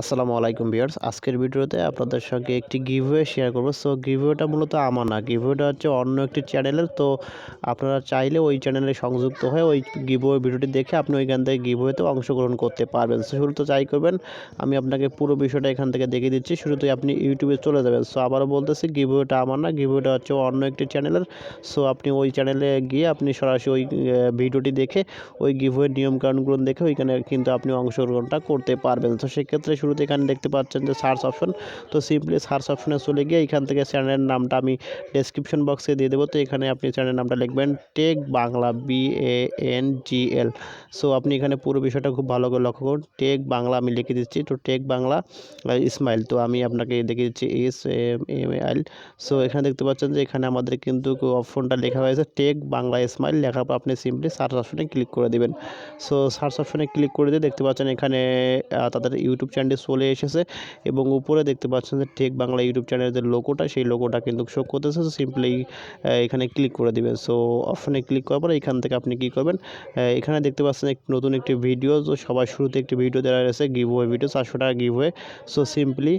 আসসালামু আলাইকুম ভিউয়ার্স। আজকের ভিডিওতে আপনাদের সঙ্গে একটি গিভওয়ে শেয়ার করব। সো গিভওয়েটা মূলত আমার না। গিভওয়েটা হচ্ছে অন্য একটি চ্যানেলের তো, আপনারা চাইলে ওই চ্যানেলে সংযুক্ত হয়ে ওই গিভওয়ে ভিডিওটি দেখে আপনি ওইখান থেকে গিভওয়েতে অংশগ্রহণ করতে পারবেন। সো শুরু তো চাই করবেন, আমি আপনাকে পুরো বিষয়টা এখান থেকে দেখিয়ে দিচ্ছি। শুরুতেই আপনি ইউটিউবে চলে যাবেন। সো আবারও বলতেছি, গিভওয়েটা আমার না। গিভওয়েটা হচ্ছে অন্য একটি চ্যানেলের সো আপনি ওই চ্যানেলে গিয়ে আপনি সরাসরি ওই ভিডিওটি দেখে ওই গিভওয়ের নিয়মকানুনগুলো দেখে ওইখানে কিন্তু আপনি অংশগ্রহণটা করতে পারবেন। তো সেক্ষেত্রে শুরুতে এখানে দেখতে পাচ্ছেন যে সার্চ অপশন তো সিম্পলি সার্চ অপশনে চলে গিয়ে এখান থেকে চ্যানেলের নামটা আমি ডেসক্রিপশন বক্সে দিয়ে দেবো। তো এখানে আপনি চ্যানেলের নামটা লিখবেন tech Bangla B A N G L so আপনি এখানে পুরো বিষয়টা খুব ভালো করে লক্ষ্য করুন। টেক বাংলা আমি লিখে দিচ্ছি। তো টেক বাংলা ইসমাইল তো আমি আপনাকে দেখিয়ে দিচ্ছি S M M L so এখানে দেখতে পাচ্ছেন যে এখানে আমাদের কিন্তু অপশনটা লেখা হয়েছে টেক বাংলা ইসমাইল লেখার পর আপনি সিম্পলি সার্চ অপশনে ক্লিক করে দেবেন। সো সার্চ অপশনে ক্লিক করে দিয়ে দেখতে পাচ্ছেন এখানে তাদের ইউটিউব চ্যানেলটি চলে এসেছে এবং উপরে দেখতে পাচ্ছেন যে টেক বাংলা ইউটিউব চ্যানেলের যে লোগোটা সেই লোগোটা কিন্তু শো করতেছে। সিম্পলি এখানে ক্লিক করে দেবেন। সো অপশনে ক্লিক করার পরে এখান থেকে আপনি কি করবেন? এখানে দেখতে পাচ্ছেন নতুন একটি ভিডিও তো সবার শুরুতে একটি ভিডিও দেওয়া রয়েছে গিভ ভিডিও চারশো টাকা give so simply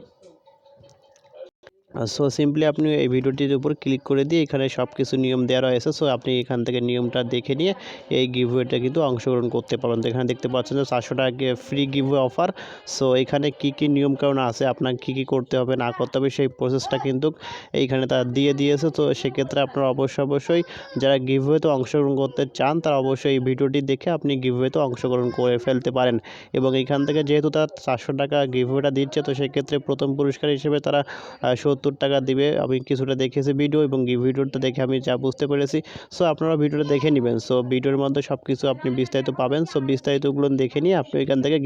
so simply আপনি এই ভিডিওটির উপর ক্লিক করে দিয়ে এখানে সব কিছু নিয়ম দেওয়া রয়েছে সো আপনি এখান থেকে নিয়মটা দেখে নিয়ে এই গিভওয়েটা কিন্তু অংশগ্রহণ করতে পারেন তো এখানে দেখতে পাচ্ছেন যে চারশো টাকা ফ্রি গিভওয়ে অফার সো এখানে কি কি নিয়মকানুন আছে আপনাকে কী কী করতে হবে, না করতে হবে, সেই প্রসেসটা কিন্তু এইখানে তারা দিয়ে দিয়েছে। তো সেক্ষেত্রে আপনারা অবশ্যই অবশ্যই যারা গিভওয়েতে অংশগ্রহণ করতে চান, তারা অবশ্যই এই ভিডিওটি দেখে আপনি গিভওয়েতে অংশগ্রহণ করে ফেলতে পারেন। এবং এখান থেকে যেহেতু তারা চারশো টাকা গিভওয়েটা দিচ্ছে, তো সেক্ষেত্রে প্রথম পুরস্কার হিসেবে তারা সত্তর সত্তর টাকা দিবে। আমি কিছুটা দেখেছি ভিডিও এবং ভিডিওটা দেখে আমি যা বুঝতে পেরেছি। সো আপনারা ভিডিওটা দেখে নেবেন। সো ভিডিওর মধ্যে সব কিছু আপনি বিস্তারিত পাবেন। সো বিস্তারিতগুলো দেখে নিয়ে আপনি এখান থেকে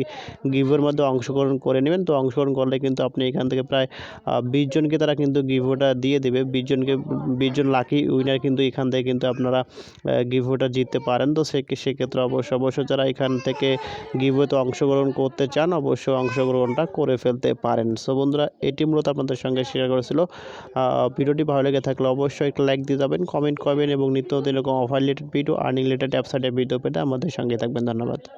গিভের মধ্যে অংশগ্রহণ করে নেবেন। তো অংশগ্রহণ করলে কিন্তু আপনি এখান থেকে প্রায় বিশ জনকে তারা কিন্তু গিভোটা দিয়ে দেবে। বিশ জনকে, বিশ জন লাকি উইনার কিন্তু এখান থেকে কিন্তু আপনারা গিভোটা জিততে পারেন। তো সেক্ষেত্রে অবশ্য অবশ্য যারা এখান থেকে গিভোতে অংশগ্রহণ করতে চান, অবশ্যই অংশগ্রহণটা করে ফেলতে পারেন। সো বন্ধুরা, এটি মূলত আপনাদের সঙ্গে শেয়ার করেছে। ছিল ভিডিওটি ভালো লেগে থাকলে অবশ্যই একটা লাইক দিয়ে যাবেন কমেন্ট করবেন এবং নিত্য নতুন এরকম offer related video earning related অ্যাপসাইটের video পেতে আমাদের সঙ্গে থাকবেন। ধন্যবাদ।